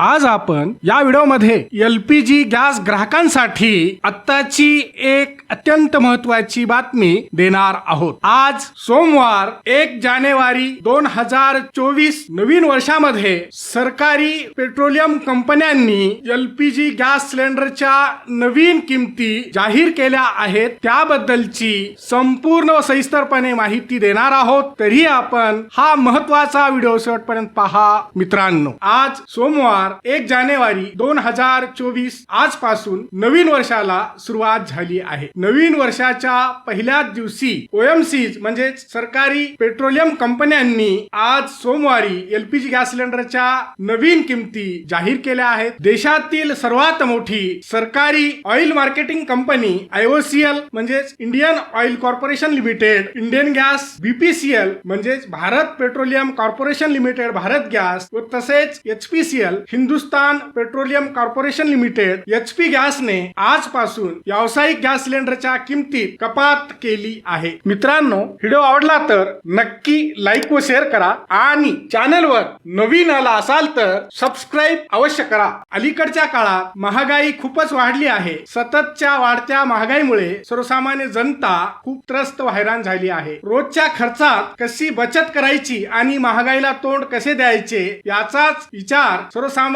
आज आपण या व्हिडिओमध्ये एल पी जी गॅस ग्राहकांसाठी आत्ताची एक अत्यंत महत्वाची बातमी देणार आहोत. आज सोमवार एक जानेवारी दोन हजार चोवीस नवीन वर्षामध्ये सरकारी पेट्रोलियम कंपन्यांनी एल पी जी गॅस सिलेंडरच्या नवीन किमती जाहीर केल्या आहेत. त्याबद्दलची संपूर्ण सविस्तरपणे माहिती देणार आहोत. तरी आपण हा महत्त्वाचा व्हिडिओ शेवटपर्यंत पहा मित्रांनो. आज सोमवार एक जानेवारी दोन हजार चोवीस आजपासून नवीन वर्षाला सुरुवात झाली आहे. नवीन वर्षाच्या पहिल्याच दिवशी ओएमसीज म्हणजेच सरकारी पेट्रोलियम कंपन्यांनी आज सोमवारी एलपीजी गॅस सिलेंडरच्या नवीन किमती जाहीर केल्या आहेत. देशातील सर्वात मोठी सरकारी ऑइल मार्केटिंग कंपनी आयओसीएल म्हणजेच Indian Oil Corporation Limited Indane Gas BPCL म्हणजेच Bharat Petroleum Corporation Limited Bharat Gas व तसेच HPCL Hindustan Petroleum Corporation Limited H P गॅसने आजपासून व्यावसायिक गॅस सिलेंडरच्या किमतीत कपात केली आहे. मित्रांनो व्हिडिओ आवडला तर नक्की लाईक व शेअर करा आणि चॅनलवर नवीन आला असाल तर सबस्क्राईब अवश्य करा. अलीकडच्या काळात महागाई खूपच वाढली आहे. सततच्या वाढत्या महागाईमुळे सर्वसामान्य जनता खूप त्रस्त हैराण झाली आहे. रोजच्या खर्चात कशी बचत करायची आणि महागाईला तोंड कसे द्यायचे याचाच विचार सर्वसामान्य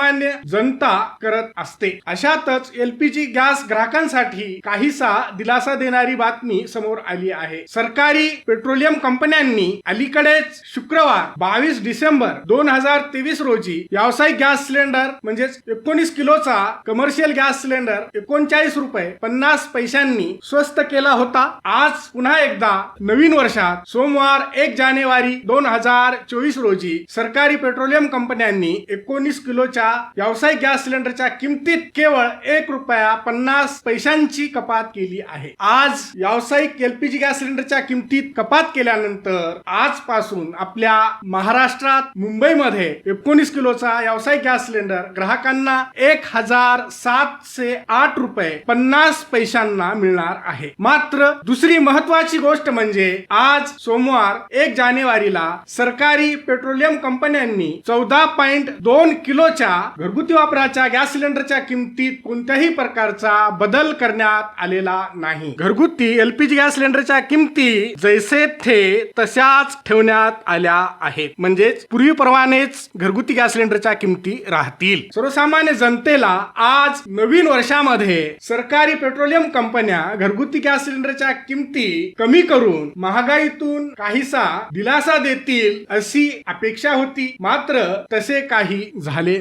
जनता करत असते. अशातच एलपीजी गॅस ग्राहकांसाठी काहीसा दिलासा देणारी बातमी समोर आली आहे. सरकारी पेट्रोलियम कंपन्यांनी अलीकडेच शुक्रवार बावीस डिसेंबर दोन हजार तेवीस रोजी व्यावसायिक गॅस सिलेंडर म्हणजेच एकोणीस किलोचा कमर्शियल गॅस सिलेंडर एकोणचाळीस रुपये पन्नास पैशांनी स्वस्त केला होता. आज पुन्हा एकदा नवीन वर्षात सोमवार एक जानेवारी दोन हजार चोवीस रोजी सरकारी पेट्रोलियम कंपन्यांनी एकोणीस किलोच्या व्यावसायिक गॅस सिलेंडरच्या किमतीत केवळ एक रुपया पन्नास पैशांची कपात केली आहे. आज व्यावसायिक एलपीजी गॅस सिलेंडरच्या किमतीत कपात केल्यानंतर आजपासून आपल्या महाराष्ट्रात मुंबईमध्ये एकोणीस किलोचा व्यावसायिक गॅस सिलेंडर ग्राहकांना एक हजार सातशे आठ रुपये पन्नास पैशांना मिळणार आहे. मात्र दुसरी महत्वाची गोष्ट म्हणजे आज सोमवार एक जानेवारीला सरकारी पेट्रोलियम कंपन्यांनी चौदा पॉइंट दोन किलोच्या घरगुती वापराच्या गॅस सिलेंडरच्या किमतीत कोणत्याही प्रकारचा बदल करण्यात आलेला नाही. घरगुती एलपीजी गॅस सिलेंडरच्या किमती जैसे थे तशाच ठेवण्यात आल्या आहेत. म्हणजेच पूर्वीप्रमाणेच घरगुती गॅस सिलेंडरच्या किमती राहतील. सर्वसामान्य जनतेला आज नवीन वर्षामध्ये सरकारी पेट्रोलियम कंपन्या घरगुती गॅस सिलेंडरच्या किमती कमी करून महागाईतून काहीसा दिलासा देतील अशी अपेक्षा होती. मात्र तसे काही झाले